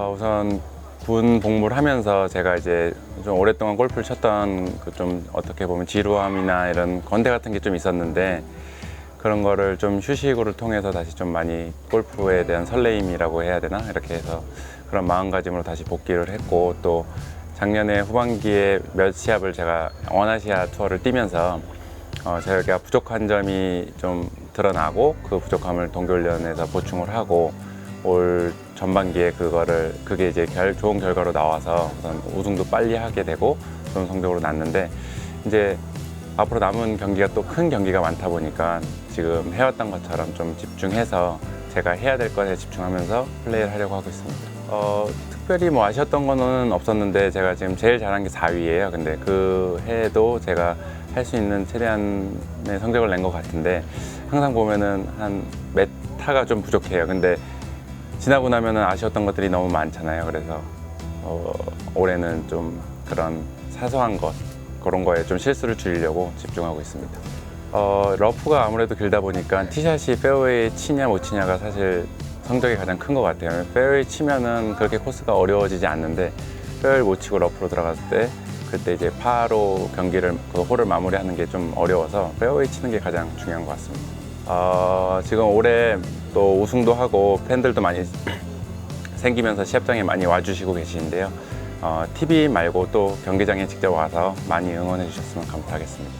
어, 우선 군 복무를 하면서 제가 이제 좀 오랫동안 골프를 쳤던 그 좀 어떻게 보면 지루함이나 이런 건대 같은 게 좀 있었는데 그런 거를 좀 휴식으로 통해서 다시 좀 많이 골프에 대한 설레임이라고 해야 되나? 이렇게 해서 그런 마음가짐으로 다시 복귀를 했고 또 작년에 후반기에 몇 시합을 제가 원아시아 투어를 뛰면서 어, 제가 부족한 점이 좀 드러나고 그 부족함을 동계훈련에서 보충을 하고 올 전반기에 그거를 그게 이제 결, 좋은 결과로 나와서 우선 우승도 빨리 하게 되고 좋은 성적으로 났는데 이제 앞으로 남은 경기가 또 큰 경기가 많다 보니까 지금 해왔던 것처럼 좀 집중해서 제가 해야 될 것에 집중하면서 플레이를 하려고 하고 있습니다. 어, 특별히 뭐 아쉬웠던 거는 없었는데 제가 지금 제일 잘한 게 4위예요. 근데 그 해에도 제가 할 수 있는 최대한의 성적을 낸 것 같은데 항상 보면은 한몇 타가 좀 부족해요. 근데 지나고 나면은 아쉬웠던 것들이 너무 많잖아요. 그래서 어, 올해는 좀 그런 사소한 것 그런 거에 좀 실수를 줄이려고 집중하고 있습니다. 어, 러프가 아무래도 길다 보니까 티샷이 페어웨이 치냐 못 치냐가 사실 성적이 가장 큰 것 같아요. 페어웨이 치면은 그렇게 코스가 어려워지지 않는데 페어웨이 못 치고 러프로 들어갔을 때 그때 이제 파로 경기를 그 홀을 마무리하는 게 좀 어려워서 페어웨이 치는 게 가장 중요한 것 같습니다. 어, 지금 올해 또 우승도 하고 팬들도 많이 생기면서 시합장에 많이 와주시고 계시는데요. 어, TV 말고 또 경기장에 직접 와서 많이 응원해 주셨으면 감사하겠습니다.